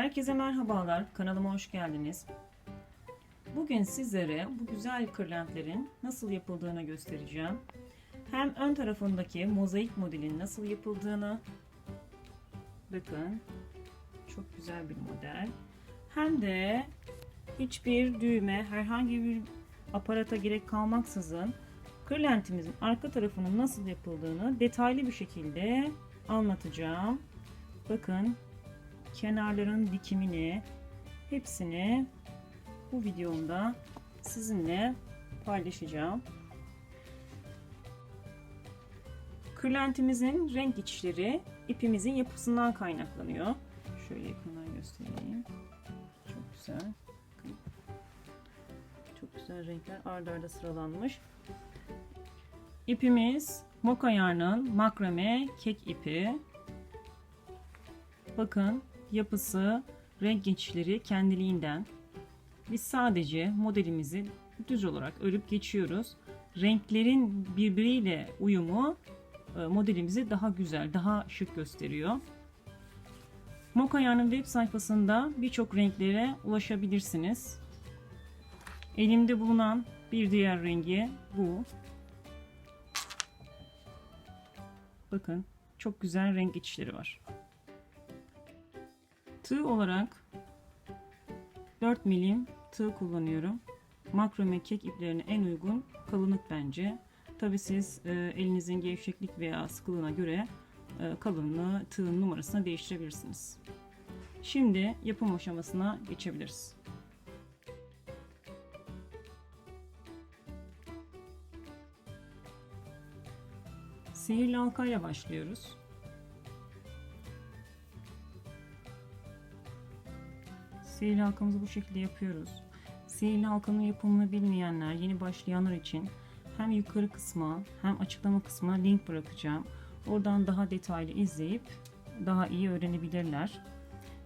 Herkese merhabalar, kanalıma hoş geldiniz. Bugün sizlere bu güzel kırlentlerin nasıl yapıldığını göstereceğim. Hem ön tarafındaki mozaik modelin nasıl yapıldığını, bakın çok güzel bir model. Hem de hiçbir düğme, herhangi bir aparata gerek kalmaksızın kırlentimizin arka tarafının nasıl yapıldığını detaylı bir şekilde anlatacağım. Bakın kenarların dikimini hepsini bu videomda sizinle paylaşacağım. Kırlentimizin renk geçişleri ipimizin yapısından kaynaklanıyor. Şöyle yakından göstereyim. Çok güzel. Çok güzel renkler ardarda arda sıralanmış. İpimiz Moka yarnın makrame kek ipi. Bakın yapısı, renk geçişleri kendiliğinden. Biz sadece modelimizi düz olarak örüp geçiyoruz. Renklerin birbiriyle uyumu e, modelimizi daha güzel, daha şık gösteriyor. Moka Yarn'ın web sayfasında birçok renklere ulaşabilirsiniz. Elimde bulunan bir diğer rengi bu. Bakın çok güzel renk geçişleri var. Tığ olarak 4 milim tığ kullanıyorum. Makrome kek iplerine en uygun kalınlık bence. Tabi siz e, elinizin gevşeklik veya sıkılığına göre e, kalınlığı tığın numarasını değiştirebilirsiniz. Şimdi yapım aşamasına geçebiliriz. Sihirli halkayla başlıyoruz. Sihirli halkamızı bu şekilde yapıyoruz. Sihirli halkanın yapımını bilmeyenler, yeni başlayanlar için hem yukarı kısma hem açıklama kısmına link bırakacağım. Oradan daha detaylı izleyip daha iyi öğrenebilirler.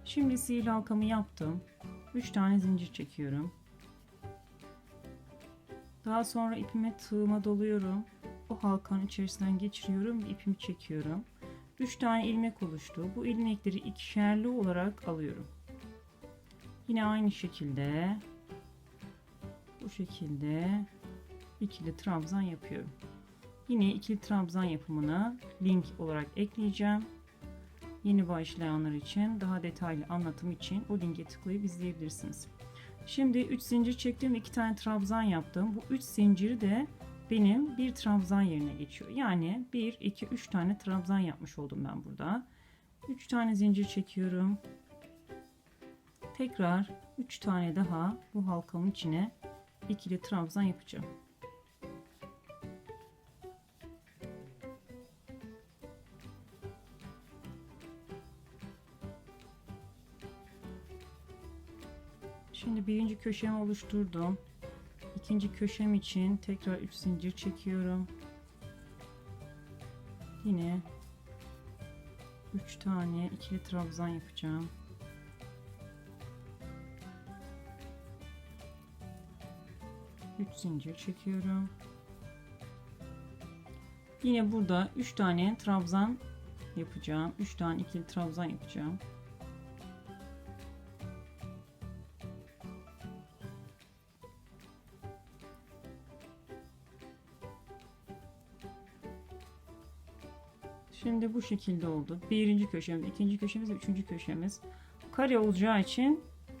Şimdi sihirli halkamı yaptım. 3 tane zincir çekiyorum. Daha sonra ipime tığıma doluyorum. O halkanın içerisinden geçiriyorum ve ipimi çekiyorum. 3 tane ilmek oluştu. Bu ilmekleri ikişerli olarak alıyorum. Yine aynı şekilde bu şekilde ikili trabzan yapıyorum. Yine ikili trabzan yapımını link olarak ekleyeceğim. Yeni başlayanlar için daha detaylı anlatım için o linke tıklayıp izleyebilirsiniz. Şimdi 3 zincir çektim ve 2 tane trabzan yaptım. Bu 3 zinciri de benim bir trabzan yerine geçiyor. Yani 1, 2, 3 tane trabzan yapmış oldum ben burada. 3 tane zincir çekiyorum. Tekrar 3 tane daha bu halkamın içine ikili trabzan yapacağım. Şimdi birinci köşemi oluşturdum. İkinci köşem için tekrar 3 zincir çekiyorum. Yine 3 tane ikili trabzan yapacağım. Üç zincir çekiyorum. Yine burada 3 tane trabzan yapacağım. 3 tane ikili trabzan yapacağım. Şimdi bu şekilde oldu. Birinci köşemiz, ikinci köşemiz ve üçüncü köşemiz. Kare olacağı için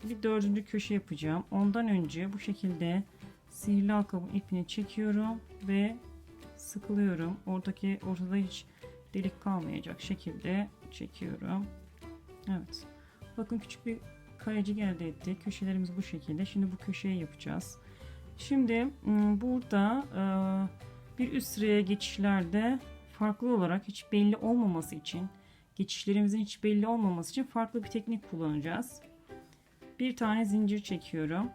bir dördüncü köşe yapacağım. Ondan önce bu şekilde sihirli halkamın ipini çekiyorum ve sıkılıyorum. Oradaki ortada hiç delik kalmayacak şekilde çekiyorum. Evet. Bakın küçük bir karecik elde ettik. Köşelerimiz bu şekilde. Şimdi bu köşeyi yapacağız. Şimdi burada bir üst sıraya geçişlerde farklı olarak hiç belli olmaması için geçişlerimizin hiç belli olmaması için farklı bir teknik kullanacağız. Bir tane zincir çekiyorum.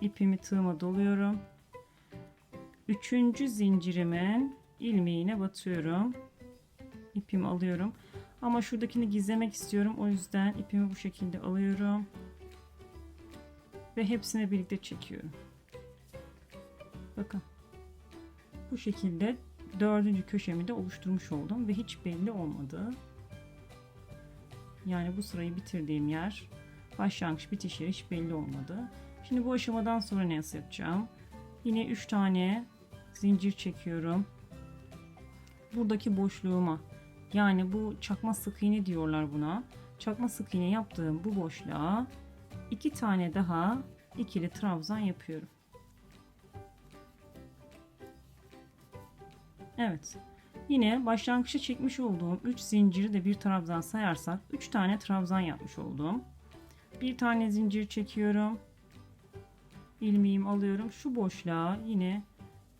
İpimi tığıma doluyorum. Üçüncü zincirimin ilmeğine batıyorum. İpimi alıyorum. Ama şuradakini gizlemek istiyorum. O yüzden ipimi bu şekilde alıyorum. Ve hepsini birlikte çekiyorum. Bakın. Bu şekilde dördüncü köşemi de oluşturmuş oldum ve hiç belli olmadı. Yani bu sırayı bitirdiğim yer başlangıç bitiş yeri hiç belli olmadı. Şimdi bu aşamadan sonra nasıl yapacağım? Yine 3 tane zincir çekiyorum. Buradaki boşluğuma yani bu çakma sık iğne diyorlar buna. Çakma sık iğne yaptığım bu boşluğa iki tane daha ikili trabzan yapıyorum. Evet. Yine başlangıçta çekmiş olduğum 3 zinciri de bir trabzan sayarsak 3 tane trabzan yapmış oldum. Bir tane zincir çekiyorum. İlmeğimi alıyorum. Şu boşluğa yine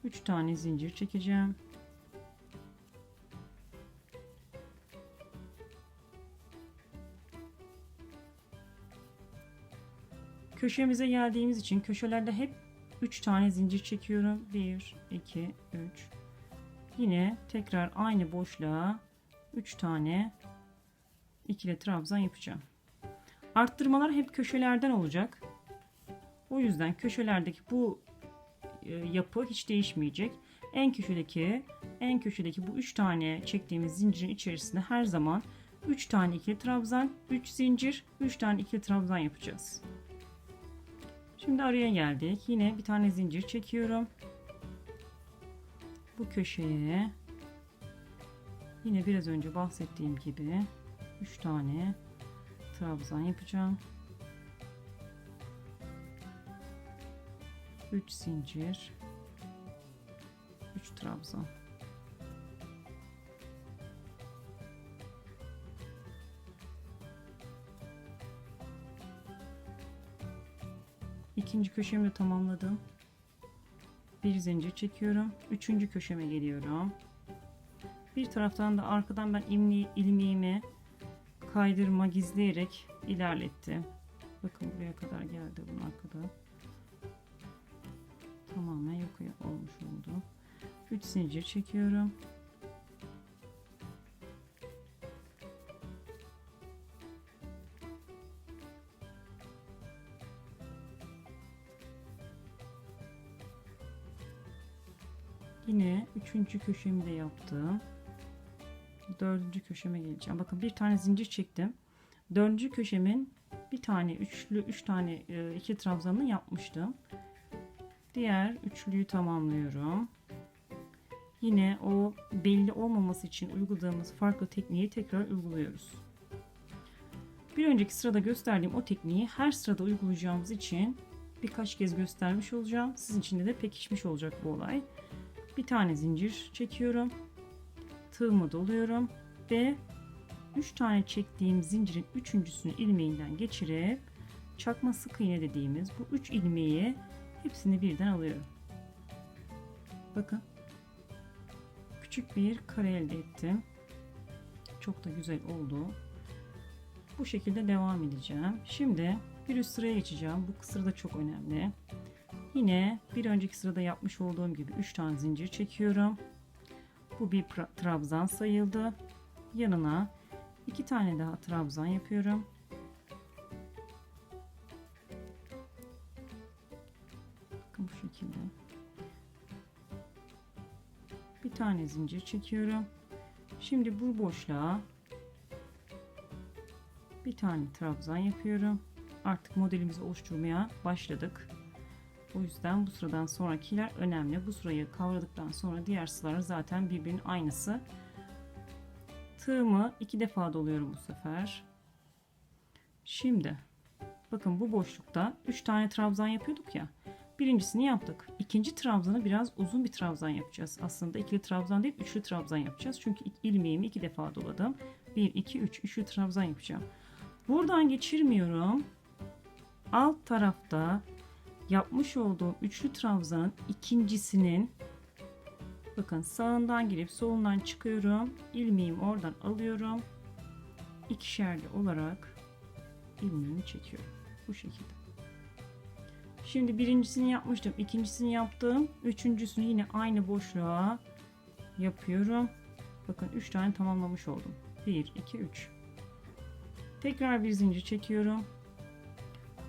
3 tane zincir çekeceğim. Köşemize geldiğimiz için köşelerde hep 3 tane zincir çekiyorum. 1, 2, 3. Yine tekrar aynı boşluğa 3 tane ikili trabzan yapacağım. Arttırmalar hep köşelerden olacak. O yüzden köşelerdeki bu e, yapı hiç değişmeyecek. En köşedeki en köşedeki bu 3 tane çektiğimiz zincirin içerisinde her zaman 3 tane ikili trabzan, 3 zincir, 3 tane ikili trabzan yapacağız. Şimdi araya geldik. Yine bir tane zincir çekiyorum. Bu köşeye yine biraz önce bahsettiğim gibi 3 tane trabzan yapacağım. 3 zincir 3 trabzan. İkinci köşemi tamamladım. Bir zincir çekiyorum. Üçüncü köşeme geliyorum. Bir taraftan da arkadan ben ilmeği, ilmeğimi kaydırma gizleyerek ilerlettim. Bakın buraya kadar geldi bunun arkada. Tamamen yok olmuş oldu. 3 zincir çekiyorum. Yine üçüncü köşemi de yaptım. Dördüncü köşeme geleceğim. Bakın bir tane zincir çektim. Dördüncü köşemin bir tane üçlü, üç tane e, iki trabzanını yapmıştım. Diğer üçlüyü tamamlıyorum. Yine o belli olmaması için uyguladığımız farklı tekniği tekrar uyguluyoruz. Bir önceki sırada gösterdiğim o tekniği her sırada uygulayacağımız için birkaç kez göstermiş olacağım. Sizin için de pekişmiş olacak bu olay. Bir tane zincir çekiyorum. Tığımı doluyorum ve 3 tane çektiğim zincirin üçüncüsünü ilmeğinden geçirip çakma sık iğne dediğimiz bu 3 ilmeği hepsini birden alıyorum. Bakın. Küçük bir kare elde ettim. Çok da güzel oldu. Bu şekilde devam edeceğim. Şimdi bir üst sıraya geçeceğim. Bu sırada çok önemli. Yine bir önceki sırada yapmış olduğum gibi 3 tane zincir çekiyorum. Bu bir trabzan sayıldı. Yanına 2 tane daha trabzan yapıyorum. Şekilde. Bir tane zincir çekiyorum. Şimdi bu boşluğa bir tane trabzan yapıyorum. Artık modelimizi oluşturmaya başladık. O yüzden bu sıradan sonrakiler önemli. Bu sırayı kavradıktan sonra diğer sıralar zaten birbirinin aynısı. Tığımı iki defa doluyorum bu sefer. Şimdi bakın bu boşlukta 3 tane trabzan yapıyorduk ya. Birincisini yaptık. İkinci trabzanı biraz uzun bir trabzan yapacağız. Aslında ikili trabzan değil üçlü trabzan yapacağız. Çünkü ilmeğimi iki defa doladım. 1, 2, 3 üçlü trabzan yapacağım. Buradan geçirmiyorum. Alt tarafta yapmış olduğum üçlü trabzanın ikincisinin bakın sağından girip solundan çıkıyorum. ilmeğimi oradan alıyorum. İkişerli olarak ilmeğimi çekiyorum. Bu şekilde. Şimdi birincisini yapmıştım. ikincisini yaptım. Üçüncüsünü yine aynı boşluğa yapıyorum. Bakın 3 tane tamamlamış oldum. 1, 2, 3. Tekrar bir zincir çekiyorum.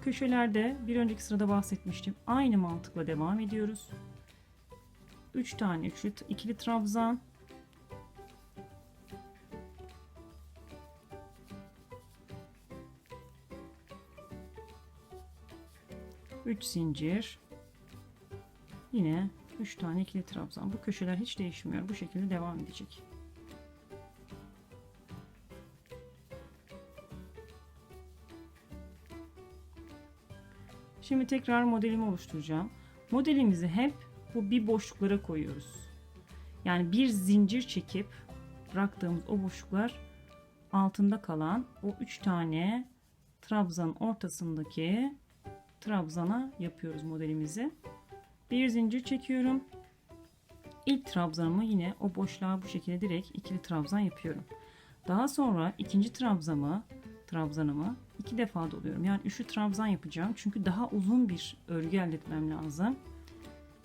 Köşelerde bir önceki sırada bahsetmiştim. Aynı mantıkla devam ediyoruz. 3 tane üçlü ikili trabzan. 3 zincir. Yine 3 tane ikili trabzan. Bu köşeler hiç değişmiyor. Bu şekilde devam edecek. Şimdi tekrar modelimi oluşturacağım. Modelimizi hep bu bir boşluklara koyuyoruz. Yani bir zincir çekip bıraktığımız o boşluklar altında kalan o 3 tane trabzanın ortasındaki trabzana yapıyoruz modelimizi. Bir zincir çekiyorum. İlk trabzanımı yine o boşluğa bu şekilde direkt ikili trabzan yapıyorum. Daha sonra ikinci trabzanımı trabzanımı iki defa doluyorum. Yani üçlü trabzan yapacağım. Çünkü daha uzun bir örgü elde etmem lazım.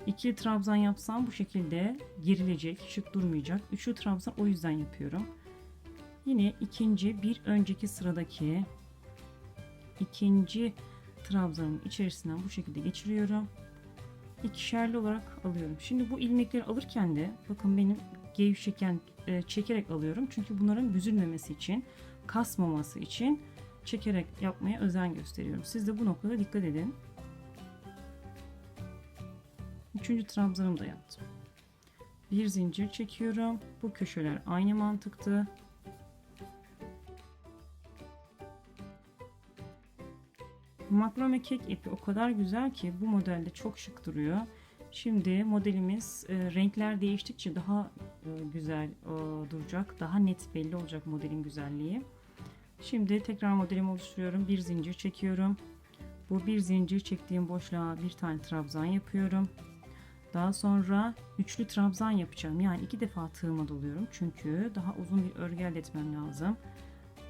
İkili trabzan yapsam bu şekilde gerilecek, şık durmayacak. Üçlü trabzan o yüzden yapıyorum. Yine ikinci bir önceki sıradaki ikinci trabzanın içerisinden bu şekilde geçiriyorum. İkişerli olarak alıyorum. Şimdi bu ilmekleri alırken de bakın benim gevşeken e, çekerek alıyorum. Çünkü bunların büzülmemesi için, kasmaması için çekerek yapmaya özen gösteriyorum. Siz de bu noktada dikkat edin. Üçüncü trabzanımı da yaptım. Bir zincir çekiyorum. Bu köşeler aynı mantıktı. Makrome kek ipi o kadar güzel ki bu modelde çok şık duruyor. Şimdi modelimiz e, renkler değiştikçe daha e, güzel e, duracak. Daha net belli olacak modelin güzelliği. Şimdi tekrar modelimi oluşturuyorum. Bir zincir çekiyorum. Bu bir zincir çektiğim boşluğa bir tane trabzan yapıyorum. Daha sonra üçlü trabzan yapacağım. Yani iki defa tığıma doluyorum. Çünkü daha uzun bir örgü elde etmem lazım.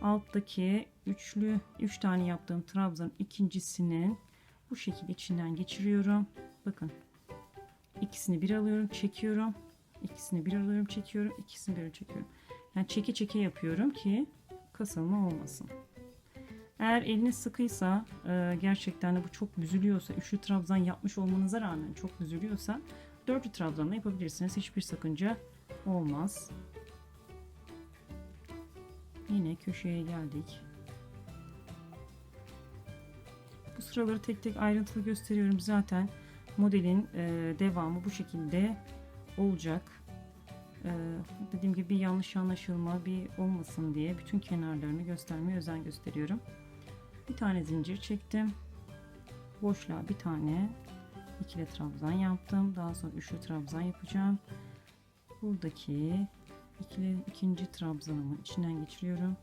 Alttaki üçlü üç tane yaptığım trabzanın ikincisinin bu şekilde içinden geçiriyorum. Bakın. ikisini bir alıyorum, çekiyorum. İkisini bir alıyorum, çekiyorum. ikisini bir çekiyorum. Yani çeke çeke yapıyorum ki kasılma olmasın. Eğer eliniz sıkıysa e, gerçekten de bu çok büzülüyorsa üçlü trabzan yapmış olmanıza rağmen çok büzülüyorsa dörtlü trabzanla yapabilirsiniz. Hiçbir sakınca olmaz. Yine köşeye geldik. Sıraları tek tek ayrıntılı gösteriyorum. Zaten modelin e, devamı bu şekilde olacak. E, dediğim gibi bir yanlış anlaşılma bir olmasın diye bütün kenarlarını göstermeye özen gösteriyorum. Bir tane zincir çektim. Boşluğa bir tane ikili trabzan yaptım. Daha sonra üçlü trabzan yapacağım. Buradaki ikili ikinci trabzanımı içinden geçiriyorum.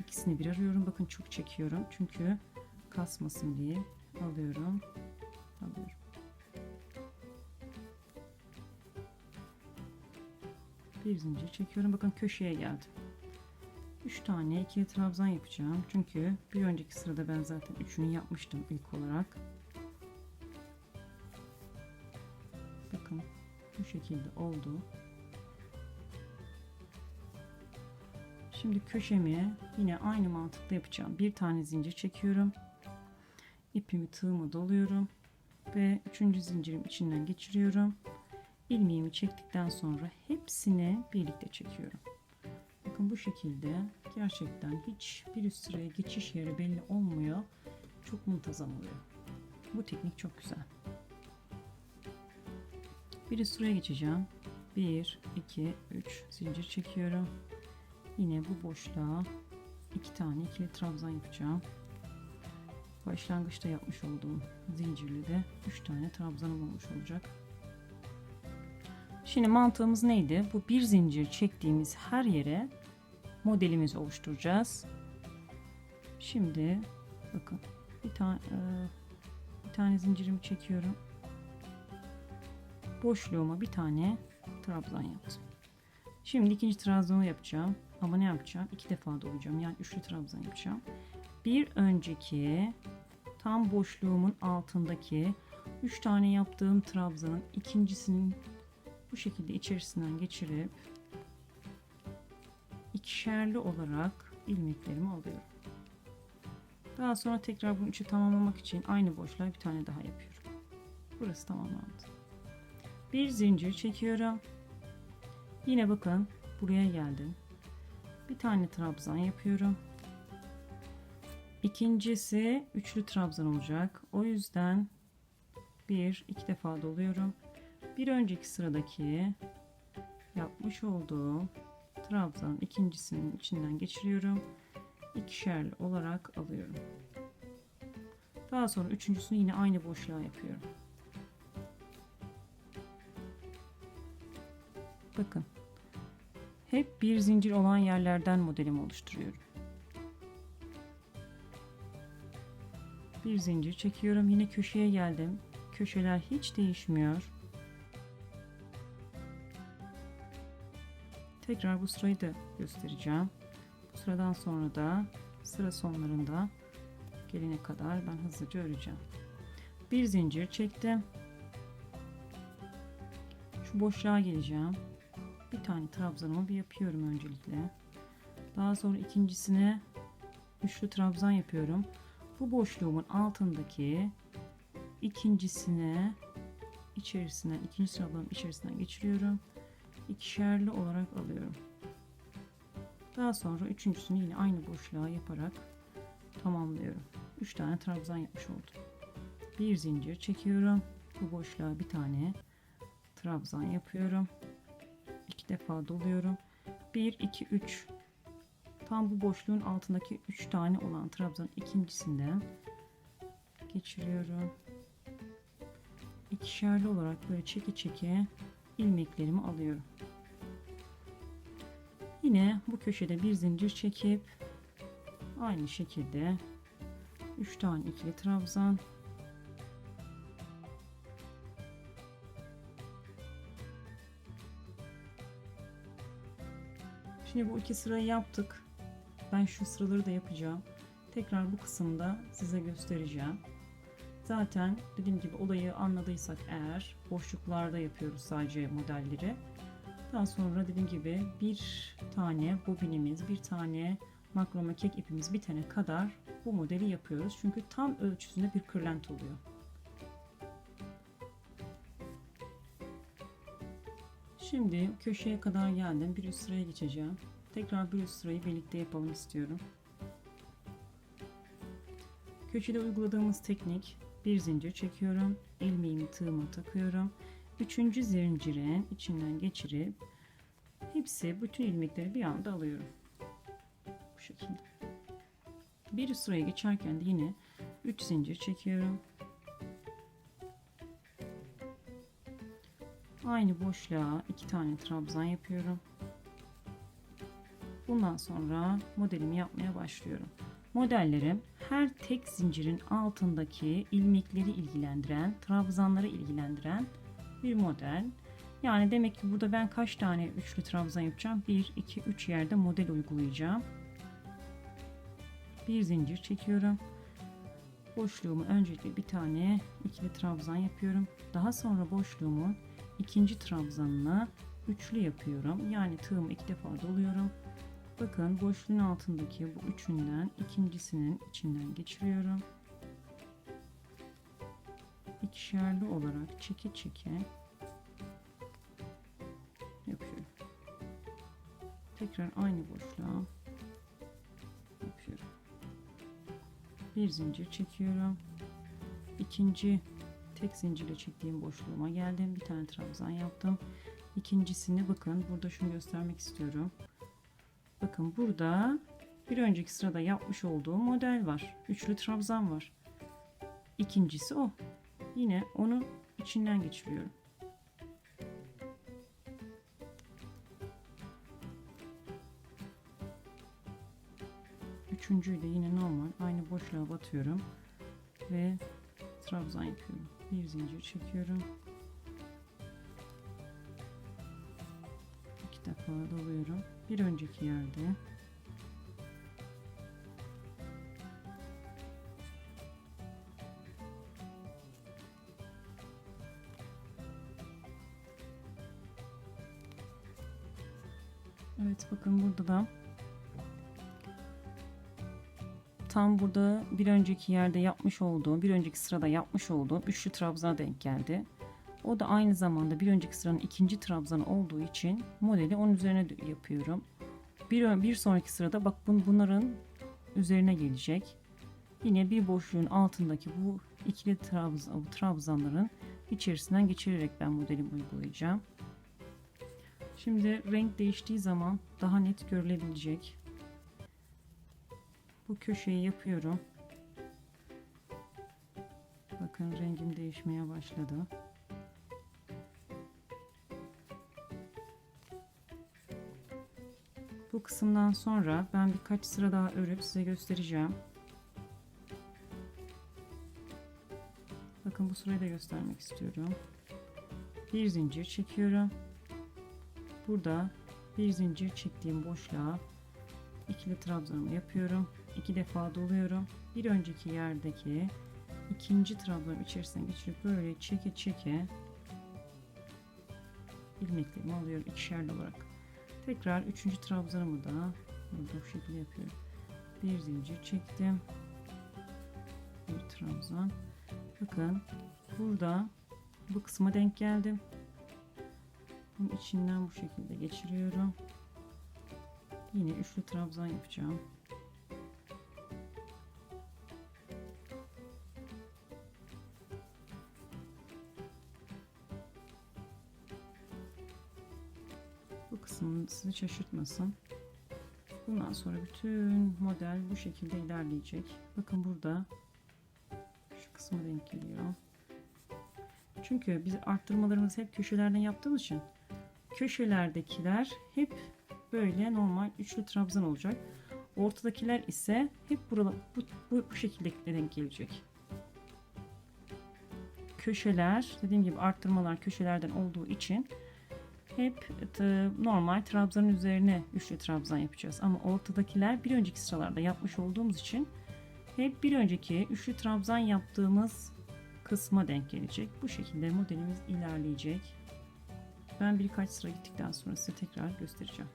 İkisini bir arıyorum. Bakın çok çekiyorum. Çünkü kasmasın diye alıyorum. Alıyorum. Bir zincir çekiyorum. Bakın köşeye geldim. 3 tane ikili trabzan yapacağım. Çünkü bir önceki sırada ben zaten üçünü yapmıştım ilk olarak. Bakın bu şekilde oldu. Şimdi köşemi yine aynı mantıkla yapacağım. Bir tane zincir çekiyorum. İpimi tığıma doluyorum. Ve üçüncü zincirim içinden geçiriyorum. İlmeğimi çektikten sonra hepsini birlikte çekiyorum. Bakın bu şekilde gerçekten hiç bir üst sıraya geçiş yeri belli olmuyor. Çok muntazam oluyor. Bu teknik çok güzel. Bir üst sıraya geçeceğim. 1, 2, 3 zincir çekiyorum. Yine bu boşluğa iki tane ikili trabzan yapacağım. Başlangıçta yapmış olduğum zincirli de 3 tane trabzanım olmuş olacak. Şimdi mantığımız neydi? Bu bir zincir çektiğimiz her yere modelimizi oluşturacağız. Şimdi bakın bir tane bir tane zincirimi çekiyorum. Boşluğuma bir tane trabzan yaptım. Şimdi ikinci trabzanı yapacağım. Ama ne yapacağım? İki defa dolayacağım. Yani üçlü trabzan yapacağım. Bir önceki tam boşluğumun altındaki üç tane yaptığım trabzanın ikincisinin bu şekilde içerisinden geçirip ikişerli olarak ilmeklerimi alıyorum. Daha sonra tekrar bunu üçü tamamlamak için aynı boşluğa bir tane daha yapıyorum. Burası tamamlandı. Bir zincir çekiyorum. Yine bakın buraya geldim. Bir tane trabzan yapıyorum. İkincisi üçlü trabzan olacak. O yüzden Bir, iki defa doluyorum. Bir önceki sıradaki yapmış olduğum trabzanın ikincisinin içinden geçiriyorum. İkişerli olarak alıyorum. Daha sonra üçüncüsünü yine aynı boşluğa yapıyorum. Bakın. Hep bir zincir olan yerlerden modelimi oluşturuyorum. Bir zincir çekiyorum. Yine köşeye geldim. Köşeler hiç değişmiyor. Tekrar bu sırayı da göstereceğim. Bu sıradan sonra da sıra sonlarında gelene kadar ben hızlıca öreceğim. Bir zincir çektim. Şu boşluğa geleceğim. Bir tane trabzanımı bir yapıyorum öncelikle. Daha sonra ikincisine üçlü trabzan yapıyorum. Bu boşluğumun altındaki ikincisine içerisine ikinci sıraların içerisinden geçiriyorum. İkişerli olarak alıyorum. Daha sonra üçüncüsünü yine aynı boşluğa yaparak tamamlıyorum. 3 tane trabzan yapmış oldum. Bir zincir çekiyorum. Bu boşluğa bir tane trabzan yapıyorum. İki defa doluyorum. 1 2 3 tam bu boşluğun altındaki 3 tane olan trabzanın ikincisinden geçiriyorum. İkişerli olarak böyle çeke çeke ilmeklerimi alıyorum. Yine bu köşede bir zincir çekip aynı şekilde 3 tane ikili trabzan Şimdi bu iki sırayı yaptık. Ben şu sıraları da yapacağım. Tekrar bu kısımda size göstereceğim. Zaten dediğim gibi olayı anladıysak eğer boşluklarda yapıyoruz sadece modelleri. Daha sonra dediğim gibi bir tane bobinimiz, bir tane makrome kek ipimiz bitene kadar bu modeli yapıyoruz. Çünkü tam ölçüsünde bir kırlent oluyor. Şimdi köşeye kadar geldim. Bir üst sıraya geçeceğim. Tekrar bir üst sırayı birlikte yapalım istiyorum. Köşede uyguladığımız teknik bir zincir çekiyorum. ilmeğimi tığıma takıyorum. Üçüncü zincirin içinden geçirip hepsi bütün ilmekleri bir anda alıyorum. Bu şekilde. Bir üst sıraya geçerken de yine 3 zincir çekiyorum. Aynı boşluğa iki tane trabzan yapıyorum. Bundan sonra modelimi yapmaya başlıyorum. Modellerim her tek zincirin altındaki ilmekleri ilgilendiren, trabzanları ilgilendiren bir model. Yani demek ki burada ben kaç tane üçlü trabzan yapacağım? 1, 2, 3 yerde model uygulayacağım. Bir zincir çekiyorum. Boşluğumu öncelikle bir tane ikili trabzan yapıyorum. Daha sonra boşluğumu ikinci trabzanına üçlü yapıyorum. Yani tığımı iki defa doluyorum. Bakın boşluğun altındaki bu üçünden ikincisinin içinden geçiriyorum. İkişerli olarak çeke çeke yapıyorum. Tekrar aynı boşluğa yapıyorum. Bir zincir çekiyorum. İkinci tek zincirle çektiğim boşluğuma geldim. Bir tane trabzan yaptım. İkincisini bakın burada şunu göstermek istiyorum. Bakın burada bir önceki sırada yapmış olduğum model var. Üçlü trabzan var. İkincisi o. Yine onu içinden geçiriyorum. Üçüncüyü de yine normal aynı boşluğa batıyorum ve trabzan yapıyorum. Bir zincir çekiyorum. Defa doluyorum. Bir önceki yerde Evet bakın burada da tam burada bir önceki yerde yapmış olduğum, bir önceki sırada yapmış olduğum üçlü trabzana denk geldi. O da aynı zamanda bir önceki sıranın ikinci trabzanı olduğu için modeli onun üzerine yapıyorum. Bir, bir sonraki sırada bak bun, bunların üzerine gelecek. Yine bir boşluğun altındaki bu ikili trabzan, bu trabzanların içerisinden geçirerek ben modelimi uygulayacağım. Şimdi renk değiştiği zaman daha net görülebilecek. Bu köşeyi yapıyorum. Bakın rengim değişmeye başladı. Kısımdan sonra ben birkaç sıra daha örüp size göstereceğim. Bakın bu sırayı da göstermek istiyorum. Bir zincir çekiyorum. Burada bir zincir çektiğim boşluğa ikili trabzanımı yapıyorum. İki defa doluyorum. Bir önceki yerdeki ikinci trabzanın içerisine geçirip böyle çeke çeke ilmeklerimi alıyorum ikişerli olarak. Tekrar üçüncü trabzanımı da burada bu şekilde yapıyorum. Bir zincir çektim. Bir trabzan. Bakın burada bu kısma denk geldim. Bunun içinden bu şekilde geçiriyorum. Yine üçlü trabzan yapacağım. Sizi şaşırtmasın. Bundan sonra bütün model bu şekilde ilerleyecek. Bakın burada şu kısma denk geliyor. Çünkü biz arttırmalarımızı hep köşelerden yaptığımız için köşelerdekiler hep böyle normal üçlü trabzan olacak. Ortadakiler ise hep buralı, bu, bu, bu şekilde denk gelecek. Köşeler dediğim gibi arttırmalar köşelerden olduğu için hep t- normal trabzanın üzerine üçlü trabzan yapacağız. Ama ortadakiler bir önceki sıralarda yapmış olduğumuz için hep bir önceki üçlü trabzan yaptığımız kısma denk gelecek. Bu şekilde modelimiz ilerleyecek. Ben birkaç sıra gittikten sonra size tekrar göstereceğim.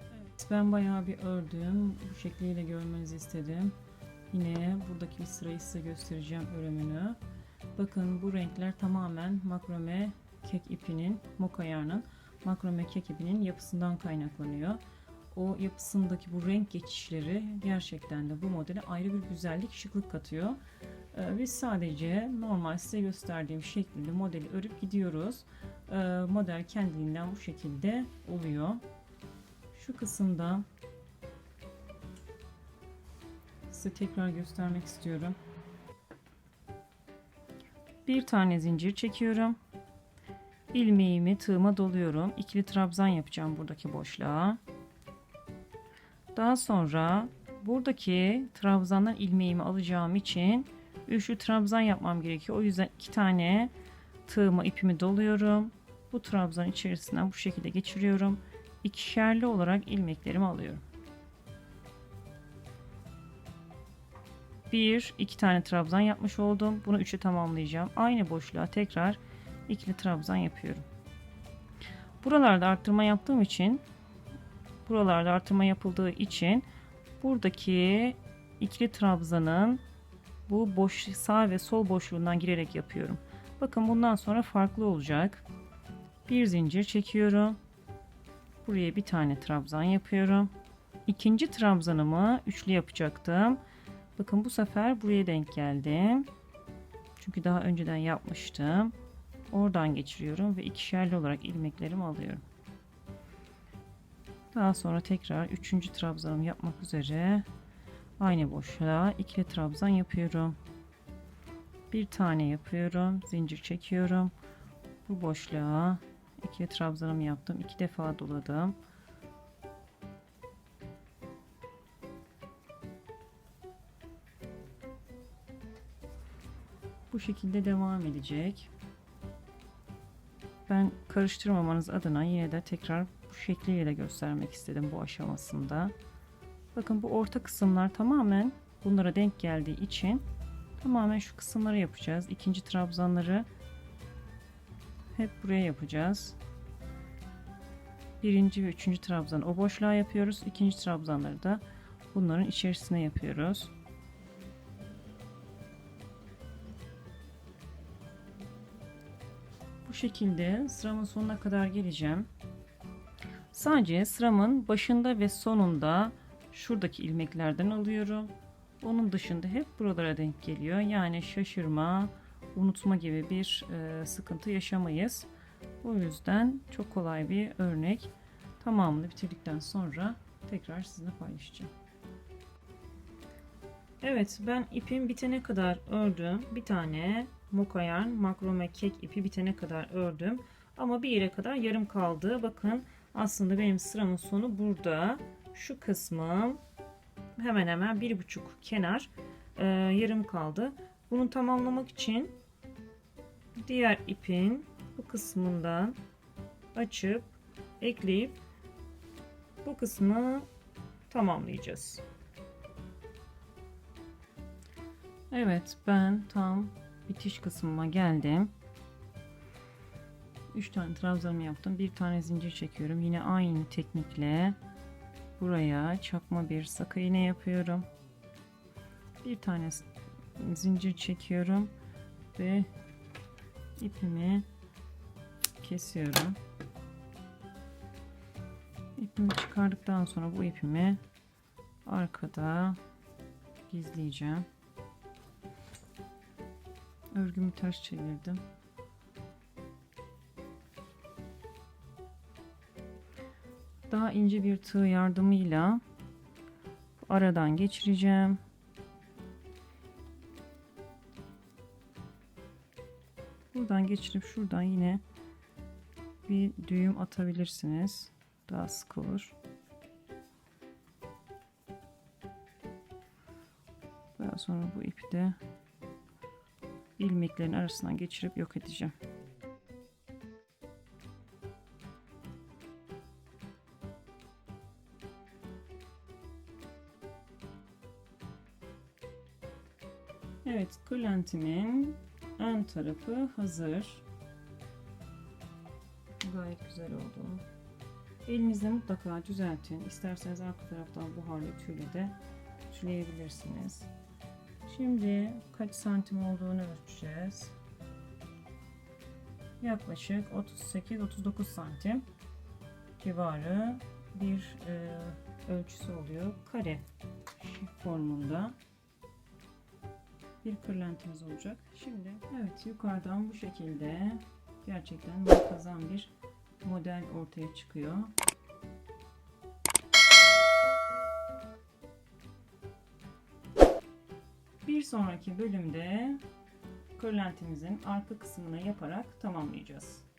Evet, ben bayağı bir ördüm. Bu şekliyle görmenizi istedim. Yine buradaki bir sırayı size göstereceğim örümünü. Bakın bu renkler tamamen makrome kek ipinin, moka yarnın makrome kek ipinin yapısından kaynaklanıyor. O yapısındaki bu renk geçişleri gerçekten de bu modele ayrı bir güzellik, şıklık katıyor. Ee, Biz sadece normal size gösterdiğim şekilde modeli örüp gidiyoruz. Ee, Model kendiliğinden bu şekilde oluyor. Şu kısımda size tekrar göstermek istiyorum. Bir tane zincir çekiyorum. İlmeğimi tığıma doluyorum. İkili trabzan yapacağım buradaki boşluğa. Daha sonra buradaki trabzandan ilmeğimi alacağım için üçlü trabzan yapmam gerekiyor. O yüzden iki tane tığıma ipimi doluyorum. Bu trabzan içerisinden bu şekilde geçiriyorum. İkişerli olarak ilmeklerimi alıyorum. Bir, iki tane trabzan yapmış oldum. Bunu üçe tamamlayacağım. Aynı boşluğa tekrar ikili trabzan yapıyorum. Buralarda arttırma yaptığım için buralarda artırma yapıldığı için buradaki ikili trabzanın bu boş sağ ve sol boşluğundan girerek yapıyorum. Bakın bundan sonra farklı olacak. Bir zincir çekiyorum. Buraya bir tane trabzan yapıyorum. İkinci trabzanımı üçlü yapacaktım. Bakın bu sefer buraya denk geldim. Çünkü daha önceden yapmıştım. Oradan geçiriyorum ve ikişerli olarak ilmeklerimi alıyorum. Daha sonra tekrar üçüncü trabzanımı yapmak üzere aynı boşluğa ikili trabzan yapıyorum. Bir tane yapıyorum. Zincir çekiyorum. Bu boşluğa ikili trabzanımı yaptım. iki defa doladım. Bu şekilde devam edecek. Ben karıştırmamanız adına yine de tekrar bu şekliyle göstermek istedim bu aşamasında. Bakın bu orta kısımlar tamamen bunlara denk geldiği için tamamen şu kısımları yapacağız. İkinci trabzanları hep buraya yapacağız. Birinci ve üçüncü trabzan o boşluğa yapıyoruz. İkinci trabzanları da bunların içerisine yapıyoruz. Şekilde sıramın sonuna kadar geleceğim. Sadece sıramın başında ve sonunda şuradaki ilmeklerden alıyorum. Onun dışında hep buralara denk geliyor. Yani şaşırma, unutma gibi bir e, sıkıntı yaşamayız. O yüzden çok kolay bir örnek. Tamamını bitirdikten sonra tekrar sizinle paylaşacağım. Evet ben ipim bitene kadar ördüm. Bir tane moka yarn makrome kek ipi bitene kadar ördüm. Ama bir yere kadar yarım kaldı. Bakın aslında benim sıramın sonu burada. Şu kısmım hemen hemen bir buçuk kenar e, yarım kaldı. Bunu tamamlamak için diğer ipin bu kısmından açıp ekleyip bu kısmı tamamlayacağız. Evet ben tam bitiş kısmıma geldim. 3 tane trabzanımı yaptım. Bir tane zincir çekiyorum. Yine aynı teknikle buraya çakma bir sık iğne yapıyorum. Bir tane zincir çekiyorum ve ipimi kesiyorum. İpimi çıkardıktan sonra bu ipimi arkada gizleyeceğim. Örgümü ters çevirdim. Daha ince bir tığ yardımıyla aradan geçireceğim. Buradan geçirip şuradan yine bir düğüm atabilirsiniz. Daha sık olur. Daha sonra bu ipi de ilmeklerin arasından geçirip yok edeceğim. Evet, kırlentimin ön tarafı hazır. Gayet güzel oldu. Elinizle mutlaka düzeltin. İsterseniz arka taraftan buharlı ütüyle de ütüleyebilirsiniz. Şimdi kaç santim olduğunu ölçeceğiz. Yaklaşık 38-39 santim civarı bir e, ölçüsü oluyor. Kare formunda bir kırlentimiz olacak. Şimdi evet yukarıdan bu şekilde gerçekten muntazam bir model ortaya çıkıyor. Sonraki bölümde kırlentimizin arka kısmını yaparak tamamlayacağız.